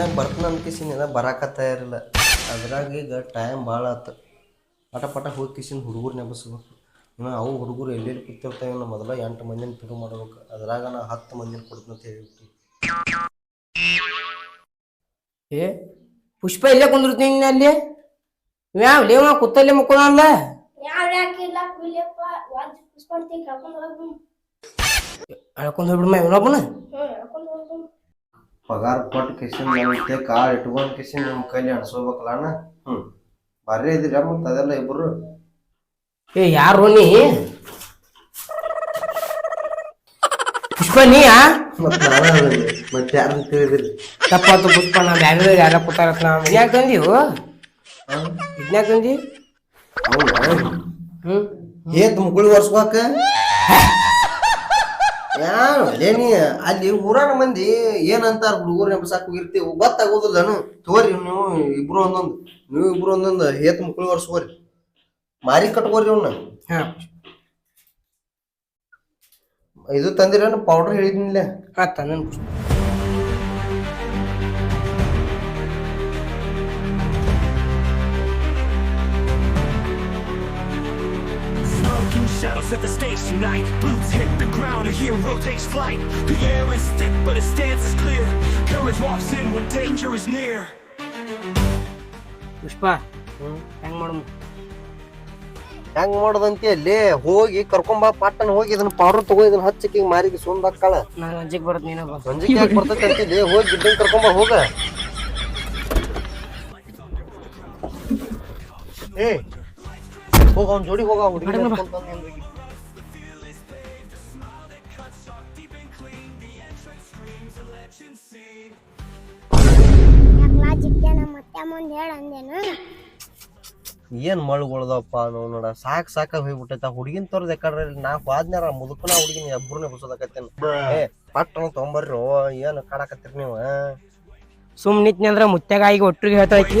ಮ್ಯಾಗ ಬರ್ತಾನ ಅನ್ಕಿಸಿನ ಎಲ್ಲ ಬರಾಕತ್ತ ಇರಲಿಲ್ಲ ಅದ್ರಾಗ ಈಗ ಟೈಮ್ ಭಾಳ ಆತು. ಪಟ ಪಟ ಹೋಗಿ ಕಿಸಿನ ಹುಡುಗರು ನೆಬಸ್ಬೇಕು. ಇನ್ನು ಅವು ಹುಡುಗರು ಎಲ್ಲೆಲ್ಲಿ ಕೂತಿರ್ತಾವೆ ಇನ್ನು ಮೊದಲ ಎಂಟು ಮಂದಿನ ಪಿಡು ಮಾಡ್ಬೇಕು. ಅದ್ರಾಗ ನಾ ಹತ್ತು ಮಂದಿನ ಕೊಡ್ತೀನಿ ಅಂತ ಹೇಳ್ಬಿಟ್ಟು. ಏ ಪುಷ್ಪ ಇಲ್ಲೇ ಕುಂದಿರ್ತೀನಿ ಅಲ್ಲಿ? ಯಾವ ಲೇವ ಕುತ್ತಲ್ಲೇ ಹೋಗ್ಬು ಅಳ್ಕೊಂಡ್ ಹೋಗ್ಬಿಡ್ಮ ಇವನೊಬ್ಬನ. ಪಗಾರ ಕೊಟ್ಟು ಕಿಸಿನ ನಮ್ಮ ಕಾರ್ ಇಟ್ಕೊಂಡು ಕಿಸಿನ ನಮ್ಮ ಕೈಲಿ ಅನ್ಸ್ಕೋಬೇಕಲ್ಲ ಅಣ್ಣ. ಹ್ಞೂ ಬರ್ರಿ ಇದ್ದೀರ ಮತ್ತೆ ಅದೆಲ್ಲ ಇಬ್ಬರು ಏ ಯಾರು ನೀ? ಪುಷ್ಪ ನೀಯಾ ಮತ್ತೆ ನಾನು ಮತ್ತೆ ಯಾರನ್ನ ತಿಳಿದಿರಿ? ತಪ್ಪಾತು ಪುಷ್ಪ ನಾ ಬ್ಯಾರೆ ಯಾರ ಕೂತಾರ ಇದ್ನ್ಯಾಕ ತಂದಿವು ಇದ್ನ್ಯಾಕ ತಂದಿ ಹೌದಾ? ಹ್ಮ್. ಏ ತುಮ್ಕುಳಿ ಒರ್ಸ್ಕೊಕ ಯಾವ ನೀ ಅಲ್ಲಿ ಊರಾನ ಮಂದಿ ಏನಂತಾರ ಹುಡುಗರು ನೆಬಸಾಕ್ ಹೋಗಿರ್ತೀವಿ. ಗೊತ್ತಾಗೋದಿಲ್ಲನು ತೋರಿ ನೀವು ಇಬ್ರು ಒಂದೊಂದು. ನೀವು ಇಬ್ರು ಒಂದೊಂದು ಏತ್ ಮಕ್ಕಳು ಒರ್ಸ್ಕೋರಿ. ಮಾರಿ ಕಟ್ಕೋರಿ ಅವ್ನ ಇದು ತಂದಿರೇನು? ಪೌಡರ್ ಹೇಳಿದ್ನಿಲ್ಲ ಹಾ ತಂದನ್ shadows at the stage tonight. Boots hit the ground, a hero takes flight. The air is thick, but his stance is clear. Courage walks in when danger is near. ಪುಷ್ಪ ಹೆಂಗ್ ಮಾಡಮ್ ಹೆಂಗ್ ಮಾಡೋದಂತೆ ಅಲ್ಲಿ ಹೋಗಿ ಕರ್ಕೊಂಬಾ ಪಟ್ಟನ್ ಹೋಗಿ ಇದನ್ನ powder ತಗೋ ಇದನ್ನ ಹಚ್ಚಿ ಮಾರಿಗೆ ಸುಂದ ಹಾಕಳ ನಾನು ಅಂಜಿಕ್ ಬರತ್ ನೀನ ಬಾ ಸಂಜೆಗೆ ಯಾಕೆ ಬರ್ತೈತೆ ಅಂತಿದ್ದೆ ಹೋಗಿ ಗಿಡ್ಡಂಗ್ ಕರ್ಕೊಂಬಾ ಹೋಗ ಏ ಹೋಗ ಅವ್ನ ಜೋಡಿ ಹೋಗ ಹುಡುಗಿ ಯಾಕಲಾ ಜಿಕ್ಕೆ ನಮ್ಮ ಮತ್ತೆ ಮುಂದೆ ಹೇಳ ಅಂದೇನು ಏನ್ ಮಳುಗೊಳದಪ್ಪ ನಾವು ನೋಡ ಸಾಕ್ ಸಾಕ ಹೋಗ್ಬಿಟ್ಟೈತ. ಹುಡುಗಿನ ತೋರ್ದ ಯಾಕಡ್ರಿ ನಾ ಹೋದ್ನಾರ ಮುದುಕನ ಹುಡುಗಿನ ಇಬ್ಬರನ್ನ ಬಸೋದಕತ್ತೇನ ಏ ಪಟ್ಟಣ ತೊಂಬರ್ರಿ ಓ ಏನ್ ಕಾಡಕತ್ತೀರಿ ನೀವು ಸುಮ್ ನಿತ್ನಿ ಅಂದ್ರ ಮುತ್ಯಾಗಾಯಿಗೆ ಒಟ್ಟಿಗೆ ಹೇಳ್ತಾಕಿ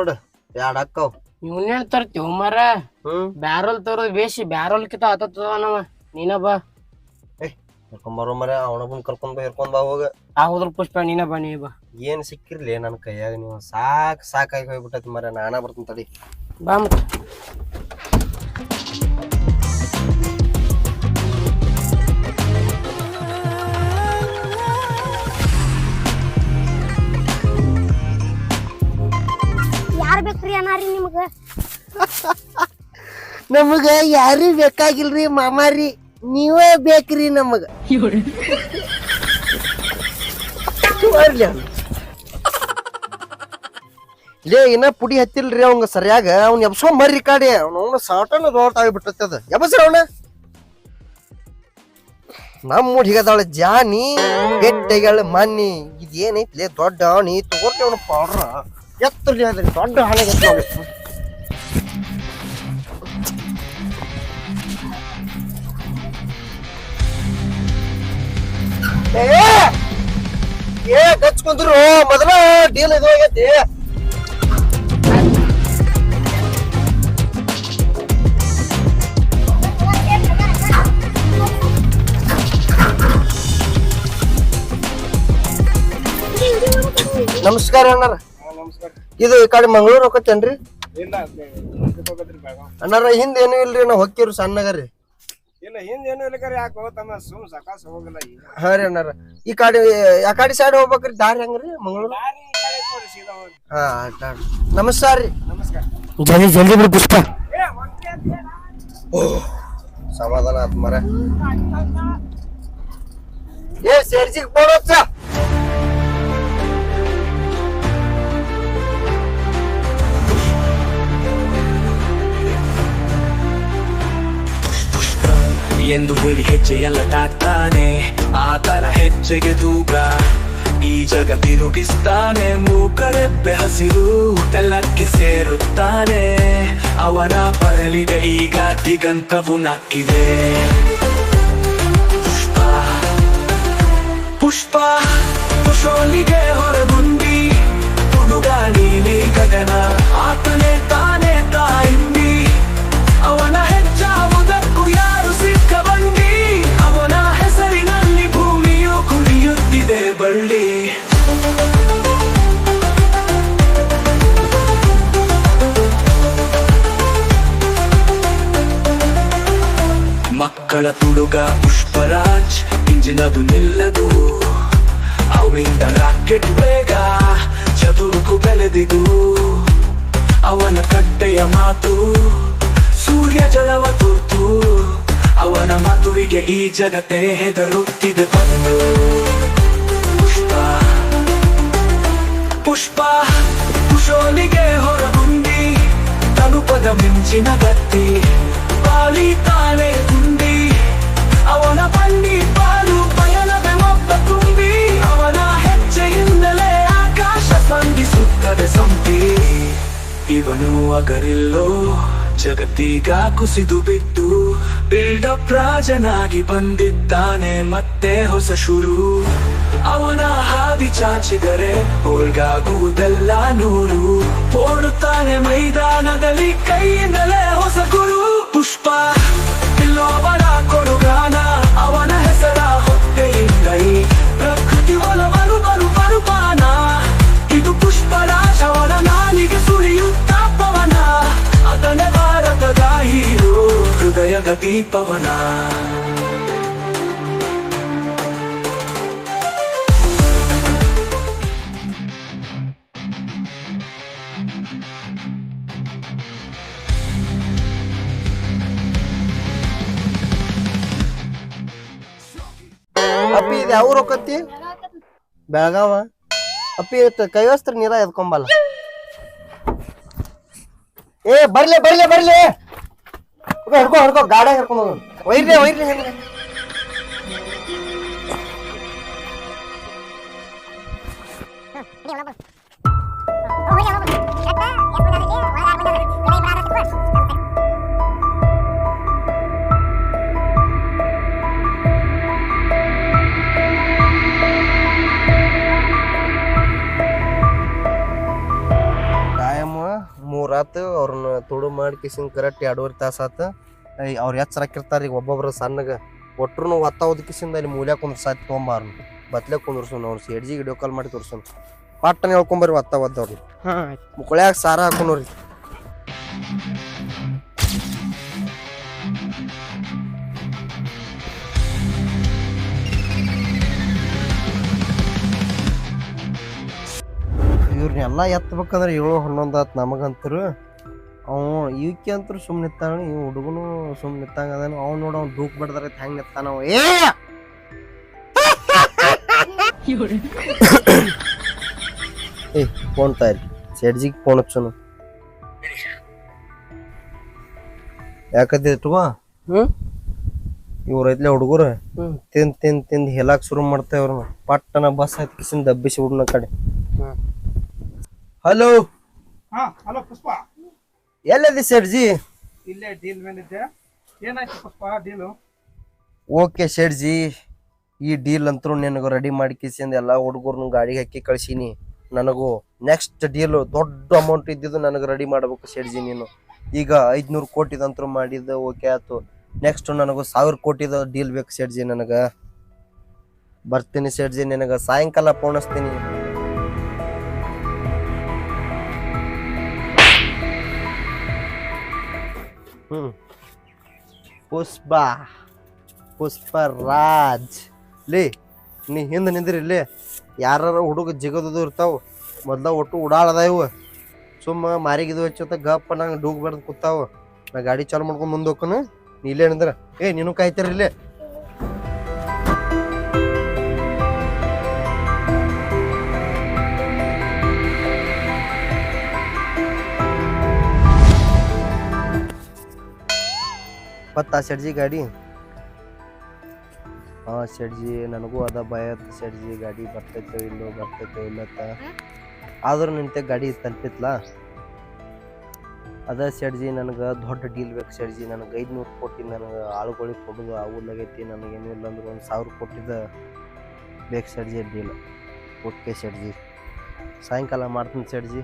ಬಂದ್ಬಿಡು ಎರಡ್ ಅಕ್ಕವ್. ಇವನೇನ್ ತರ್ತೀವ್ ಮರ ಹ್ಮ್. ಬ್ಯಾರಲ್ ತರೋದ್ ಬೇಸಿ ಬ್ಯಾರಲ್ ಕಿತ ಆತದ ನಾವ. ನೀನ ಬಾ. ಹಿರ್ಕೊಂಬರೋ ಮರ ಅವನೊಬ್ಬನ್ ಕರ್ಕೊಂಡ್ ಬಾ ಹಿರ್ಕೊಂಡ್ ಬಾ ಹೋಗ. ಆ ಹೋದ್ರ ಪುಷ್ಪ ನೀನ ಬಾ ನೀ ಬಾ. ಏನ್ ಸಿಕ್ಕಿರ್ಲಿ ನನ್ನ ಕೈಯಾಗ ನೀವು. ಸಾಕ್ ಸಾಕಾಗಿ ಹೋಗ್ಬಿಟ್ಟೈತಿ ಮರ ನಾನಾ ಬರ್ತೀನಿ ತಡಿ. ಬಾ ಮತ್ತ. ನಿಮ್ಗ ಯಾರು ಬೇಕಾಗಿಲ್ರಿ ಮಾಮಾರಿ? ನೀವೇ ಬೇಕ್ರಿ ನಮಗ. ಬರ್ಲಿ ಅವ್ನು. ಲೇ, ಇನ್ನ ಪುಡಿ ಹತ್ತಿಲ್ರಿ ಅವಂಗ ಸರಿಯಾಗ. ಅವ್ನ ಎಬ್ಸೋ ಮರ್ರಿ ಕಾಡಿ. ಅವನ ಸಾಟನ ದೊಡ್ಡಾಗ್ಬಿಟ್ಟೈತೆ ಅದ. ಎಬ್ಸ್ರಿ ಅವನ. ನಮ್ಮ ಹಿಗದಾಳ ಜಾನಿ ಗಟ್ಟಿಗಳ ಮನ್ನಿ. ಇದೇನೈತಿ ಲೇ ದೊಡ್ಡ ನೀ ತಗೋರ್ತಿ ಅವನ ಪೌಡ್ರ. ಎತ್ತರ್ಲಿ ಅದ್ರಿ ದೊಡ್ಡ ಹಣ ಏ! ಗಚ್ಕೊಂಡ್ರು ಮೊದಲ ಡೀಲ್ ಇದು ಆಗೈತಿ. ನಮಸ್ಕಾರ ಅಣ್ಣಾರ. ಇದು ಈ ಕಡೆ ಮಂಗಳೂರು ಹೋಗತ್ತೇನ್ರಿ? ಅಣ್ಣಾರ ಹಿಂದ ಏನು ಇಲ್ರಿ ನಾವು ಹೊಕ್ಕಿರು ಸಣ್ಣಗರಿ. ಇಲ್ಲ ಹಿಂದ ಏನು ಇಲ್ಲಕರ ಯಾಕೆ ಹೋಗತ್ತಮ್ಮ ಸುಮ್ ಸಕಾಸ ಹೋಗಲ್ಲ ಈಗ. ಹಾ ರೀ ಅಣ್ಣಾರ. ಈ ಕಡೆ ಆ ಕಡೆ ಸೈಡ್ ಹೋಗ್ಬೇಕ್ರಿ ದಾರಿ ಹೆಂಗ್ರಿ ಮಂಗಳೂರು? ದಾರಿ ಈ ಕಡೆ ಸೀದಾ ಹಾ. ನಮಸ್ಕಾರ ರೀ. ನಮಸ್ಕಾರ. ಜಲ್ದಿ ಜಲ್ದಿ ಬಿಡು ಪುಷ್ಪ. ಸಮಾಧಾನ ಆತ್ ಮರ ಏ ಸೇರ್ಸಿಗೆ ಫೋನ್ ಹಚ್ಚ. ಎಂದು ಹುಲಿ ಹೆಜ್ಜೆಯಲ್ಲ ತಾನೆ ಆತನ ಹೆಜ್ಜೆಗೆ ತೂಗ ಈ ಜಗ ತಿರುಗಿಸ್ತಾನೆ ಮೂಕರೆಬ್ಬೆ ಹಸಿರು ತೆಲ್ಲಕ್ಕೆ ಸೇರುತ್ತಾನೆ. ಅವನ ಬರಲಿದೆ ಈಗ ದಿಗಂತವು ನಕ್ಕಿದೆ ಪುಷ್ಪ ಪುಷ್ಪ ಪುಷೋಲಿಗೆ ಮಕ್ಕಳ ತುಡುಗ ಪುಷ್ಪರಾಜ್, ಇಂಜಿನದು ನಿಲ್ಲದು. ಅವಿಂದ ರಾಕೆಟ್ ಬೇಗ ಚದುರುಕು ಬೆಳೆದಿದು. ಅವನ ಕಟ್ಟೆಯ ಮಾತು ಸೂರ್ಯ ಜಲವ ತುರ್ತು. ಅವನ ಮಗುವಿಗೆ ಈ ಜಗತ್ತೇ ಹೆದರುತ್ತಿದೆ ಬಂದು. ಪುಷ್ಪ ಪುಷ್ಪ, ಕುಶೋಲಿಗೆ ಹೊರಗುಂಡಿ ತಲುಪದ ಮಿಂಚಿನ ಗತ್ತಿ, ಬಾಲಿ ತಾಳೆ ಅವನ ಹೆಜ್ಜೆಯಿಂದಲೇ ಆಕಾಶ ಸ್ಪಂದಿಸುತ್ತದೆ ಸಂಪಿ. ಇವನು ಅಗರಿಲ್ಲೋ, ಜಗತ್ತೀಗ ಕುಸಿದು ಬಿದ್ದು ಬಿಲ್ಡಪ್ ರಾಜನಾಗಿ ಬಂದಿದ್ದಾನೆ ಮತ್ತೆ ಹೊಸ ಶುರು. ಅವನ ಹಾದಿ ಚಾಚಿದರೆ ಹೋಳ್ಗಾಗುವುದೆಲ್ಲ ನೂರು. ಓಡುತ್ತಾನೆ ಮೈದಾನದಲ್ಲಿ ಕೈಯಿಂದಲೇ ಹೊಸ ಗುರು, ಪುಷ್ಪ ದೀಪವನ ಅಪ್ಪಿ, ಇದು ಯಾವ ರೊಕ್ಕತ್ತಿ ಬೆಳಗಾವ? ಅಪ್ಪಿ, ಇವತ್ತು ಕೈವಸ್ತ್ರ ನೀರ ಎದ್ಕೊಂಬಲ್ಲ. ಏ, ಬರ್ಲಿ ಬರ್ಲಿ ಬರ್ಲಿ. ಹಿಡ್ಕೊ ಹಿಡ್ಕೊ ಗಾಡಿಯಾಗ ಹಿಡ್ಕೊಂಡು ಹೋಗು. ಒಯ್ರಿ ಒಯ್ರಿ ಮೂರಾತು ಅವ್ರನ್ನ ತುಡು ಮಾಡಿ ಕಿಸಿನ್ ಕರೆಕ್ಟ್ ಎರಡೂವರೆ ತಾಸು ಆತು. ಅವ್ರು ಎಚ್ಚರ ಹಾಕಿರ್ತಾರೆ ಈಗ ಒಬ್ಬೊಬ್ರು ಸಣ್ಣಗೆ. ಒಟ್ರು ಒತ್ತಾವದ ಕಿಸಿಂದ ಅಲ್ಲಿ ಮೂಲ್ಯ ಕುಂದ್ರ ಸಾತಿ ತೊಗೊಂಬಾರ್ನು. ಬತ್ಲೆ ಕುಂದ್ರಸೋನು ಅವ್ರು ಸೇಡ್ಜಿ ವಿಡಿಯೋ ಕಾಲ್ ಮಾಡಿ ತೋರ್ಸೋನು. ಪಟ್ಟನ್ ಹೇಳ್ಕೊಂಬರ್ರಿ ಒತ್ತ ಒದ್ದವ್ರು ಹಾ ಮುಕ್ಕಳ್ಯಾಗ ಸಾರ ಎತ್ಬೇಕಂದ್ರೆ ಎತ್ತಬೇಕಂದ್ರೆ ಏಳು ಹನ್ನೊಂದು ಆತು ನಮಗಂತರು. ಅವ ಇವಕ್ಕೆ ಅಂತರು ಸುಮ್ಮನೆ ನಿತ್ತಾನ ಇವ್ ಹುಡುಗನು ಸುಮ್ಮನೆ ನಿತ್ತಂಗ ಅದಾನ. ಅವ್ನು ನೋಡ ಅವ್ನು ದೂಕ್ ಬಡ್ದಾರ ಹೆಂಗ್ ನಿತ್ತಾನ ಅವ. ಏ! ಏ ಫೋನ್ ತಾರಿ ಸೆಡ್ಜಿಗೆ ಫೋನ್ ಹಚ್ಚನು ಯಾಕಂದ್ರೆ ಇಟ್ಕೋ ಹ್ಮ್? ಇವ್ರ ಐತ್ಲೆ ಹುಡುಗರು. ತಿಂದ್ ತಿಂದ್ ತಿಂದ್ ಹೆಲಾಕ್ ಶುರು ಮಾಡ್ತೇವ್ ಅವ್ರನ್ನ ಪಟ್ಟನ ಬಸ್ ಹತ್ತಿ ಕಿಸಿಂದ ದಬ್ಬಿಸಿ ಹುಡ್ನ ಕಡೆ. ಹಲೋ ಹಾ ಹಲೋ ಪುಷ್ಪ. ಎಲ್ಲದಿ ಶೆಟ್ಜಿ ಇಲ್ಲೇ ಡೀಲ್ ಮೇಲಿದ್ದೆ. ಏನಾಯ್ತು ಪುಷ್ಪ ಡೀಲು ಓಕೆ ಶೆಟ್ಜಿ ಈ ಡೀಲ್ ಅಂತೂ ನಿನಗೆ ರೆಡಿ ಮಾಡಿ ಕಿಸಿಂದ ಎಲ್ಲ ಹುಡುಗರ್ನು ಗಾಡಿಗೆ ಹಾಕಿ ಕಳ್ಸೀನಿ. ನನಗೂ ನೆಕ್ಸ್ಟ್ ಡೀಲು ದೊಡ್ಡ ಅಮೌಂಟ್ ಇದ್ದಿದ್ದು ನನಗೆ ರೆಡಿ ಮಾಡ್ಬೇಕು ಶೆಟ್ಜಿ ನೀನು. ಈಗ ಐದ್ನೂರು ಕೋಟಿದಂತೂ ಮಾಡಿದ್ದು ಓಕೆ ಆಯ್ತು. ನೆಕ್ಸ್ಟ್ ನನಗೂ ಸಾವಿರ ಕೋಟಿದ ಡೀಲ್ ಬೇಕು ಶೆಟ್ಜಿ ನನಗೆ. ಬರ್ತೀನಿ ಶೆಟ್ಜಿ ನಿನಗೆ ಸಾಯಂಕಾಲ ಪೋಣಿಸ್ತೀನಿ. ಹ್ಮ್. ಪುಷ್ಪ. ಪುಷ್ಪರಾಜ್. ಲೇ, ನೀ ಹಿಂದೆ ನಿಂದ್ರಿ ಇಲ್ಲಿ ಯಾರ ಹುಡುಗ ಜಿಗದದು ಇರ್ತಾವ, ಮೊದ್ಲ ಒಟ್ಟು ಉಡಾಳದ ಇವು. ಸುಮ್ಮ ಮಾರಿಗಿದು ಹಚ್ಚತ್ತ ಗಪ್ಪ, ನಂಗೆ ಡೂಗ್ ಬಡ್ದು ಕೂತಾವ. ನಾ ಗಾಡಿ ಚಾಲು ಮಾಡ್ಕೊಂಡು ಮುಂದೆ ಹೋಗ್ಕನು ನೀ ಇಲ್ಲೇ ನಿಂದ್ರ. ಏ, ನೀನು ಕಾಯ್ತೀರಿ ಇಲ್ಲೇ ಬತ್ತಾ ಶೆಡ್ಜಿ ಗಾಡಿ. ಹಾ, ಶೆಡ್ಜಿ ನನಗೂ ಅದ ಭಯ ಶೆಡ್ಜಿ ಗಾಡಿ ಬರ್ತೈತೋ ಇಲ್ಲೋ, ಬರ್ತೈತೋ ಇಲ್ಲತ್ತ ಆದ್ರೂ ನಿಂತೆ ಗಾಡಿ ತಲುಪಿತ್ಲ. ಅದ ಶೆಡ್ಜಿ ನನಗೆ ದೊಡ್ಡ ಡೀಲ್ ಬೇಕು ಶೆಡ್ಜಿ. ನನಗೆ ಐದುನೂರು ಕೋಟಿ ನನಗೆ ಆಳುಗಳಿಗೆ ಕೊಡೋದು ನನಗೆ ಏನೂ ಇಲ್ಲ ಅಂದ್ರೆ ಒಂದು ಸಾವಿರ ಕೊಟ್ಟಿದ್ದ ಬೇಕು ಶೆಡ್ಜಿ ಡೀಲ್. ಓಕೆ ಶೆಡ್ಜಿ. ಸಾಯಂಕಾಲ ಮಾಡ್ತೀನಿ ಶೆಡ್ಜಿ.